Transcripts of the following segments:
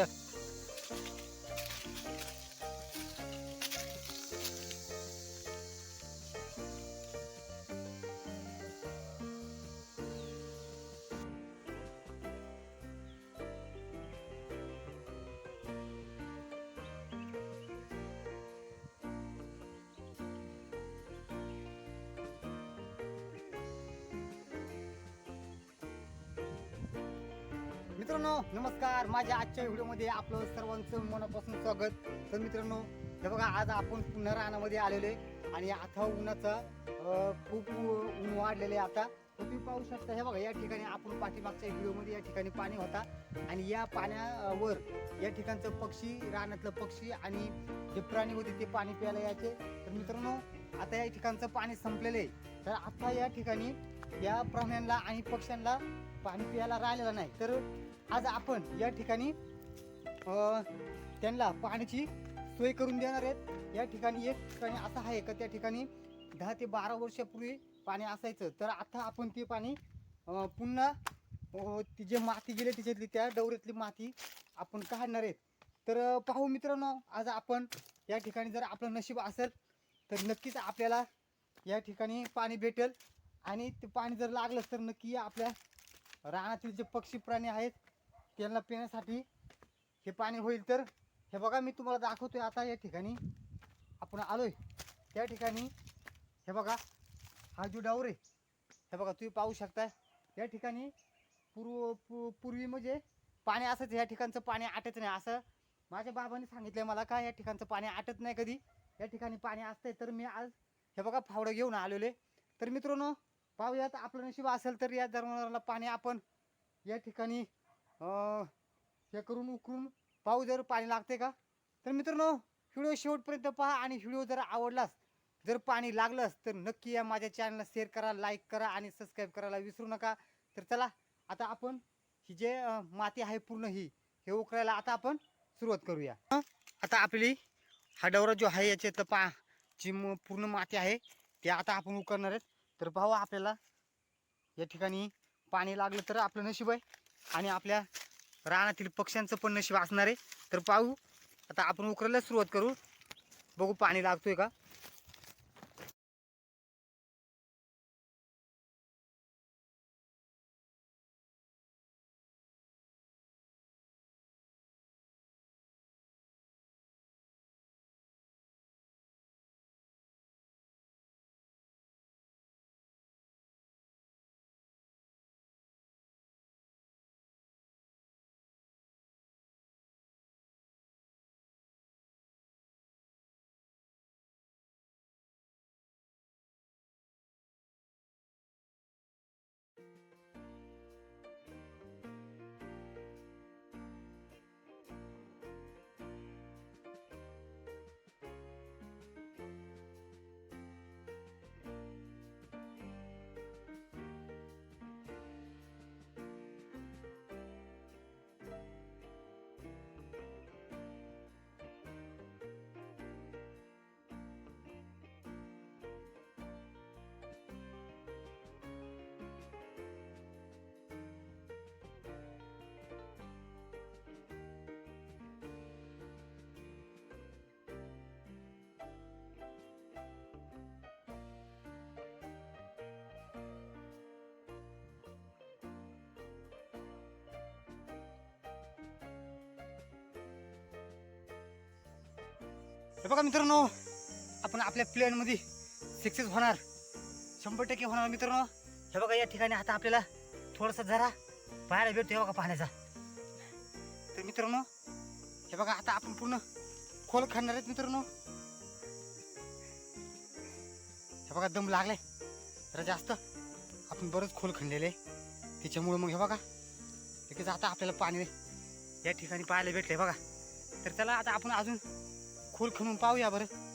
चल मित्रांनो नमस्कार. माझ्या आजच्या व्हिडिओमध्ये आपलं सर्वांचं मनापासून स्वागत. तर मित्रांनो हे बघा आज आपण पुन्हा रानामध्ये आलेलो आहे. आणि आता उन्हाचा खूप ऊन वाढलेले आहे आता. तुम्ही पाहू शकता हे बघा या ठिकाणी आपण पाठीमागच्या व्हिडिओमध्ये या ठिकाणी पाणी होता. आणि या पाण्यावर या ठिकाणचं पक्षी रानातलं पक्षी आणि जे प्राणी होते ते पाणी प्यायला यायचे. तर मित्रांनो आता या ठिकाणचं पाणी संपलेलं आहे. तर आता या ठिकाणी या प्राण्यांना आणि पक्ष्यांना पाणी प्यायला राहिलेलं नाही. तर आज आपण या ठिकाणी त्यांना पाण्याची सोय करून देणार आहेत. या ठिकाणी एक ठिकाणी असं आहे का त्या ठिकाणी दहा ते बारा वर्षापूर्वी पाणी असायचं. तर आता आपण ते पाणी पुन्हा ती जे माती गेली तिच्यातली त्या डवऱ्यातली माती आपण काढणार आहेत. तर पाहू मित्रांनो आज आपण या ठिकाणी जर आपलं नशीब असेल तर नक्कीच आपल्याला या ठिकाणी पाणी भेटेल. आणि ते पाणी जर लागलं तर नक्की आपल्या रानातील जे पक्षी प्राणी आहेत त्यांना पिण्यासाठी हे पाणी होईल तर. हे बघा मी तुम्हाला दाखवतोय आता या ठिकाणी. आपण आलोय. त्या ठिकाणी हे बघा हा जो डावर आहे हे बघा तुम्ही पाहू शकता या ठिकाणी पूर्व पू- पूर्वी म्हणजे पाणी असंच या ठिकाणचं पाणी आटत नाही. असं माझ्या बाबांनी सांगितलं मला का या ठिकाणचं पाणी आटत नाही कधी. या ठिकाणी पाणी असतंय तर मी आज हे बघा फावडं घेऊन आलेले तर मित्रांनो पाहूयात आपलं नशीब असेल तर या जनावराला पाणी आपण या ठिकाणी अं, हे करून उकरून पाहू जर पाणी लागते का? तर मित्रांनो व्हिडिओ शेवटपर्यंत पहा आणि व्हिडिओ जर आवडलास जर पाणी लागलंच तर नक्की या माझ्या चॅनलला शेअर करा लाईक करा आणि सबस्क्राईब करायला विसरू नका. तर चला आता आपण ही जे अं, माती आहे पूर्ण ही हे उकरायला आता आपण सुरुवात करूया. हं? आता आपली हा डवरा जो आहे याच्यातलं पा जी म- पूर्ण माती आहे ते आता आपण उकरणार आहेत. तर भाऊ आपल्याला या ठिकाणी पाणी लागलं तर आपलं नशीब आहे. आणि आपल्या रानातील पक्ष्यांचं पण नशीब असणार आहे. तर पाहू आता आपण उकरायला सुरुवात करू. बघू पाणी लागतोय का? हे बघा मित्रांनो आपण आपल्या प्लॅनमध्ये सक्सेस होणार. शंभर टक्के होणार मित्रांनो. हे बघा या ठिकाणी आता आपल्याला थोडंसं जरा पाहायला भेटतो हे बघा पाहण्याचा. तर मित्रांनो हे बघा आता आपण पूर्ण खोल खाणार आहेत मित्रांनो. हे बघा दम लागलाय. जरा जास्त. आपण बरंच खोल खणलेलं आहे. त्याच्यामुळे मग हे बघा लगेच आता आपल्याला पाणी या ठिकाणी पाहायला भेटलंय बघा. तर त्याला आता आपण अजून खोल खणून पाहूया बरं.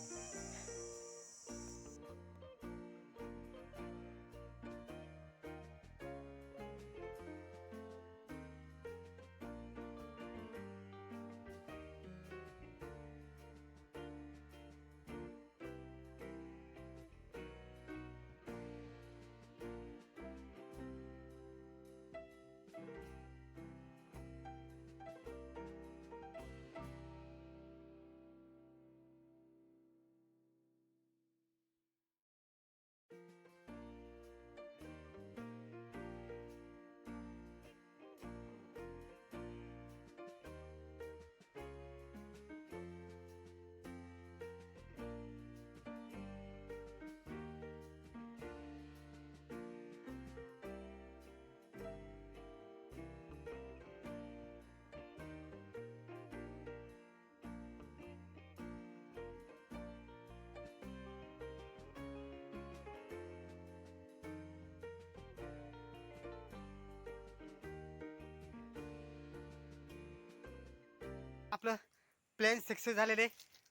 प्लॅन सक्सेस झालेले.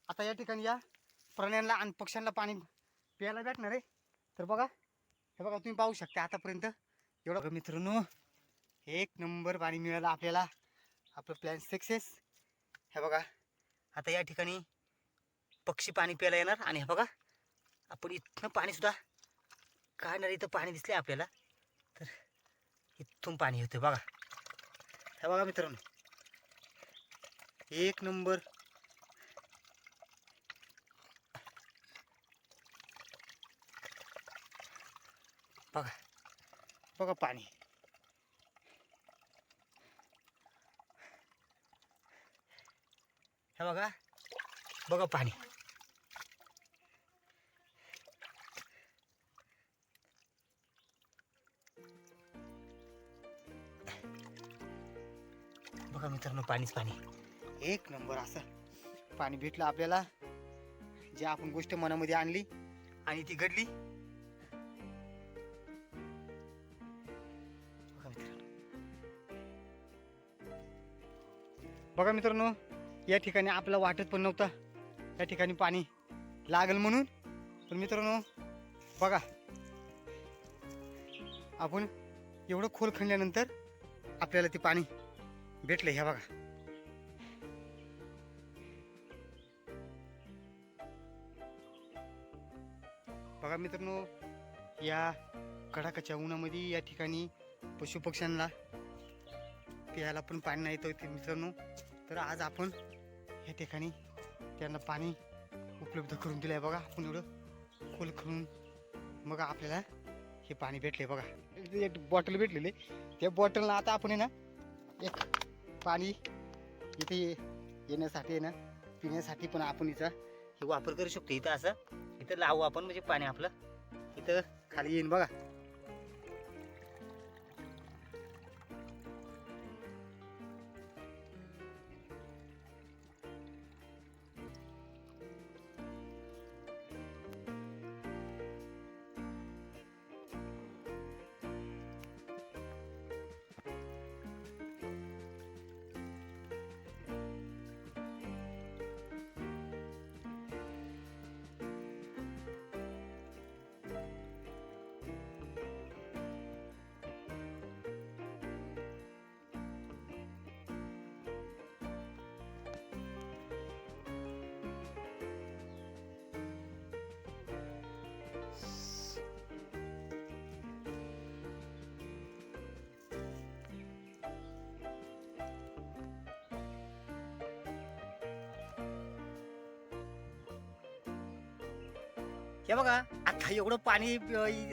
आता या ठिकाणी या. प्राण्यांना आणि पक्ष्यांना पाणी प्यायला भेटणार आहे. तर बघा हे बघा तुम्ही पाहू शकता आतापर्यंत. एवढं मित्रांनो एक नंबर पाणी मिळालं आपल्याला. आपलं प्लॅन सक्सेस हे बघा आता या ठिकाणी पक्षी पाणी प्यायला येणार. आणि हे बघा आपण इथनं पाणीसुद्धा काढणार इथं पाणी दिसले आपल्याला. तर इथून पाणी होते बघा. हे बघा मित्रांनो एक नंबर बघा. बघा पाणी. हे बघा. बघा पाणी. बघा मित्रांनो पाणीच पाणी. एक नंबर असं. पाणी भेटलं आपल्याला. जे आपण गोष्ट मनामध्ये आणली आणि ती घडली. बघा मित्रांनो या ठिकाणी आपला वाटत पण नव्हता. या ठिकाणी पाणी लागल म्हणून. पण मित्रांनो बघा. आपण एवढं खोल खणल्यानंतर आपल्याला ते पाणी भेटलं ह्या बघा. बघा मित्रांनो या कडाकाच्या उन्हामध्ये या ठिकाणी पशुपक्ष्यांना प्यायला पण पाणी नाही येतो मित्रांनो. तर आज आपण या ठिकाणी त्यांना पाणी उपलब्ध करून दिलं आहे बघा. आपण एवढं खोल खणून मग आपल्याला हे पाणी भेटले बघा. एक बॉटल भेटलेली. त्या बॉटलला आता आपण आहे ना एक पाणी इथे ये- येण्यासाठी आहे ना पिण्यासाठी पण आपण इथं हे वापर करू शकतो. इथं असं इथं लावू आपण म्हणजे पाणी आपलं इथं खाली येईन बघा. हे बघा आता एवढं पाणी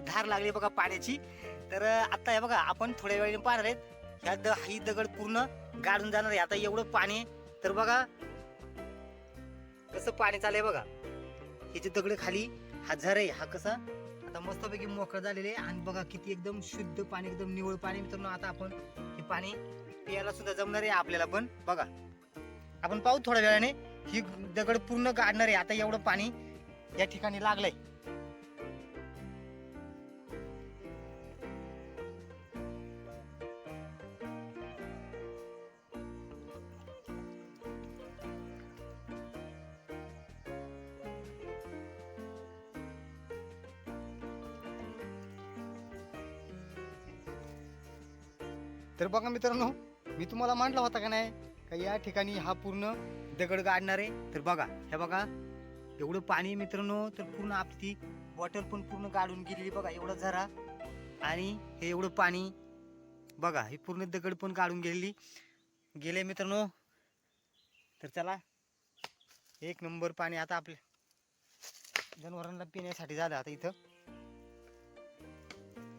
धार लागली बघा पाण्याची. तर आता हे बघा आपण थोड्या वेळाने पाहणार आहेत. ह्या द ही दगड पूर्ण गाडून जाणार आहे. आता एवढं पाणी तर बघा कसं पाणी चाललंय बघा. हे जे दगड खाली हा झर आहे हा कसा? आता मस्तपैकी मोकळं झालेलं आहे. आणि बघा किती एकदम शुद्ध पाणी एकदम निवळ पाणी मित्रांनो. आता आपण हे पाणी प्यायला सुद्धा जमणार आहे आपल्याला पण. बघा. आपण पाहू थोड्या वेळाने. ही दगड पूर्ण गाडणार आहे. आता एवढं पाणी या ठिकाणी लागलंय. तर बघा मित्रांनो मी तुम्हाला मांडला होता का नाही का या ठिकाणी हा पूर्ण दगड गाडणार आहे? तर बघा हे बघा एवढं पाणी मित्रांनो तर पूर्ण आपली बॉटल पण पूर्ण गाडून गेलेली बघा एवढं झरा आणि हे एवढं पाणी बघा हे पूर्ण दगड पण काढून गेलेली. गेले मित्रांनो. तर चला एक नंबर पाणी आता आपल्या जनावरांना पिण्यासाठी झालं आता इथं.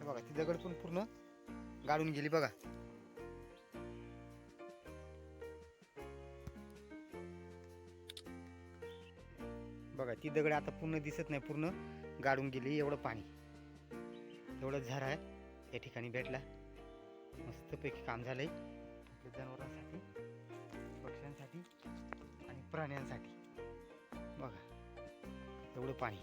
बघा ती दगड पण पूर्ण गाडून गेली बघा. बघा ती दगड आता पूर्ण दिसत नाही पूर्ण गाडून गेली एवढं पाणी. एवढं झरा आहे या ठिकाणी भेटला. मस्तपैकी काम झालंय. आहे जनावरांसाठी पक्ष्यांसाठी आणि प्राण्यांसाठी. बघा एवढं पाणी.